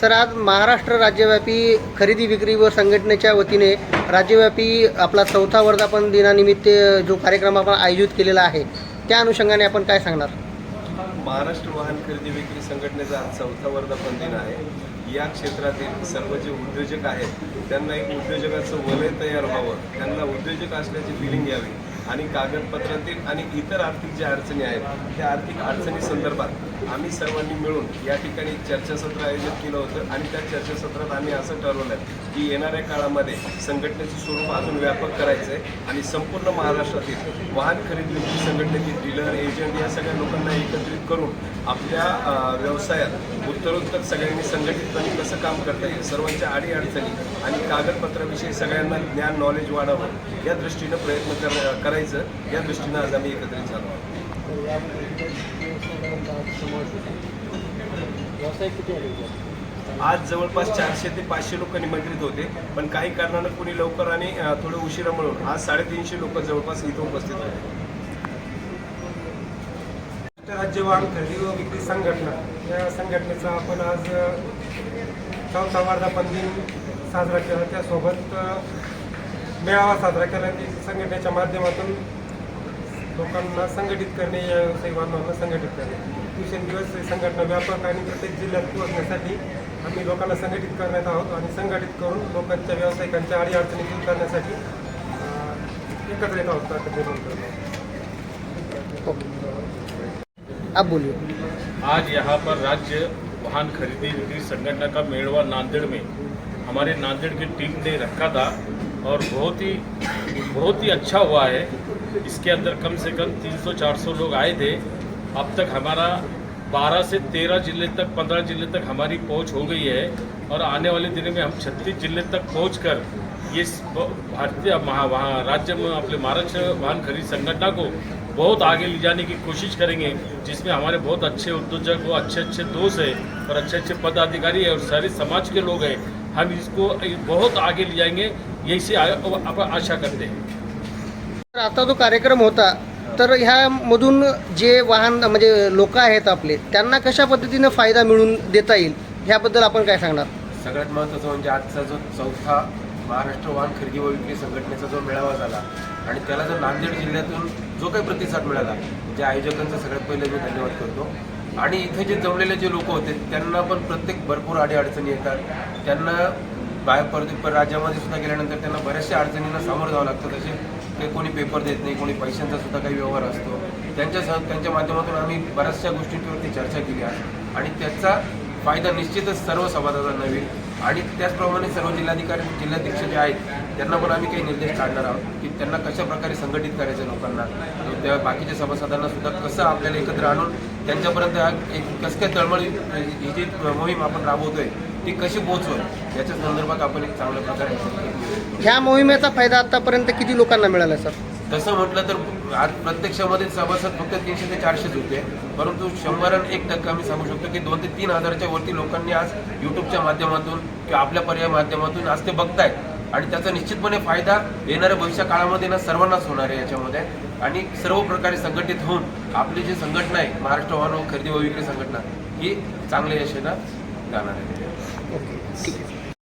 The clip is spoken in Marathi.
सर आज महाराष्ट्र राज्यव्यापी खरेदी विक्री व संघटनेच्या वतीने राज्यव्यापी आपला चौथा वर्धापन दिनानिमित्त जो कार्यक्रम आपण आयोजित केलेला आहे त्या अनुषंगाने आपण काय सांगणार? महाराष्ट्र वाहन खरेदी विक्री संघटनेचा आज चौथा वर्धापन दिन आहे. या क्षेत्रातील सर्व जे उद्योजक आहेत त्यांना एक उद्योजकाचं वलय तयार व्हावं. त्यांना उद्योजक असल्याची फिलिंग यावी. आणि कागदपत्रांतील आणि इतर आर्थिक ज्या अडचणी आहेत त्या आर्थिक अडचणी संदर्भात आम्ही सर्वांनी मिळून या ठिकाणी चर्चासत्र आयोजित केलं होतं आणि त्या चर्चासत्रात आम्ही असं ठरवलं की येणाऱ्या काळामध्ये संघटनेचं स्वरूप अजून व्यापक करायचं आहे आणि संपूर्ण महाराष्ट्रातील वाहन खरेदी विक्री संघटनेतील डीलर एजंट या सगळ्या लोकांना एकत्रित करून आपल्या व्यवसायात उत्तरोत्तर सगळ्यांनी संघटितपणे कसं काम करता येईल सर्वांच्या अडीअडचणी आणि कागदपत्राविषयी सगळ्यांना ज्ञान नॉलेज वाढावं या दृष्टीनं प्रयत्न कर करायचं या दृष्टीनं आज आम्ही एकत्रित झालो आहोत. आज जवळपास चारशे ते पाचशे लोक निमंत्रित होते पण काही कारणानं कुणी लवकर आणि थोडं उशिरा मिळून आज साडेतीनशे लोक जवळपास इथं उपस्थित होते राज्य वाहन खरेदी व विक्री संघटना. या संघटनेचा आपण आज चौथा वर्धापन दिन साजरा केला. त्यासोबत मेळावा साजरा केला. की संघटनेच्या माध्यमातून लोकांना संघटित करणे या व्यवसायिक बांधवांना संघटित करणे. दिवसेंदिवस संघटना व्यापक आणि प्रत्येक जिल्ह्यात पोहोचण्यासाठी आम्ही लोकांना संघटित करण्यात आहोत आणि संघटित करून लोकांच्या व्यावसायिकांच्या अडीअडचणी दूर करण्यासाठी एकत्र येत आहोत. आप बोलिए। आज यहाँ पर राज्य वाहन खरीदी बिक्री संगठन का मेड़वा नांदेड़ में हमारे नांदेड़ की टीम ने रखा था और बहुत ही बहुत ही अच्छा हुआ है। इसके अंदर कम से कम 300-400 लोग आए थे। अब तक हमारा 12 से 13 ज़िले तक 15 ज़िले तक हमारी पहुँच हो गई है और आने वाले दिनों में हम 36 ज़िले तक पहुंचकर ये भारतीय राज्य में अपने महाराष्ट्र वाहन खरीद संगठन को बहुत आगे ले जाने की कोशिश करेंगे जिसमें हमारे बहुत अच्छे उद्योजक हो अच्छे अच्छे दोस्त हैं और अच्छे अच्छे पदाधिकारी हैं और सारे समाज के लोग हैं। हम इसको बहुत आगे ले जाएंगे यही से आशा करते हैं। तर आता जो कार्यक्रम होता तर ह्यामधून जे वाहन म्हणजे लोक आहेत आपले त्यांना कशा पद्धतीनं फायदा मिळून देता येईल? ह्याबद्दल आपण काय सांगणार? सगळ्यात महत्त्वाचं म्हणजे आजचा जो चौथा महाराष्ट्र वाहन खरेदी व विक्री संघटनेचा जो मेळावा झाला आणि त्याला जो नांदेड जिल्ह्यातून जो काही प्रतिसाद मिळाला त्या आयोजकांचा सगळ्यात पहिले मी धन्यवाद करतो. आणि इथे जे जमलेले जे लोक होते त्यांना पण प्रत्येक भरपूर अडीअडचणी येतात. त्यांना बाहेर पर राज्यामध्ये सुद्धा गेल्यानंतर त्यांना बऱ्याचशा अडचणींना सामोरं जावं लागतं. तसे काही कोणी पेपर देत नाही कोणी पैशांचा सुद्धा काही व्यवहार असतो. त्यांच्या त्यांच्या माध्यमातून आम्ही बऱ्याचशा गोष्टींवरती चर्चा केली आहे. आणि त्याचा फायदा निश्चितच सर्व समाजाला नवीन आणि त्याचप्रमाणे सर्व जिल्हाधिकारी जिल्हाध्यक्ष जे आहेत त्यांना पण आम्ही काही निर्देश काढणार आहोत की त्यांना कशा प्रकारे संघटित करायचं लोकांना. त्या बाकीच्या सभासदांना सुद्धा कसं आपल्याला एकत्र आणून त्यांच्यापर्यंत हा एक कसं काय तळमळी ही जी मोहीम आपण राबवतोय ती कशी पोहोचवल याच्या संदर्भात आपण एक चांगल्या प्रकारे ह्या मोहिमेचा फायदा आतापर्यंत किती लोकांना मिळाला सर? तसं म्हटलं तर आज प्रत्यक्षामध्ये सभासद फक्त तीनशे ते चारशेच होते. परंतु शंभर एक टक्का आम्ही सांगू शकतो की दोन ते तीन हजाराच्या वरती लोकांनी आज यूट्यूबच्या माध्यमातून किंवा आपल्या पर्याय माध्यमातून आज ते बघतायत. आणि त्याचा निश्चितपणे फायदा येणाऱ्या भविष्य काळामध्ये ना सर्वांनाच होणार आहे याच्यामध्ये. आणि सर्व प्रकारे संघटित होऊन आपली जी संघटना आहे महाराष्ट्र वाहन खरेदी व विक्री संघटना ही चांगल्या यशानं जाणार आहे.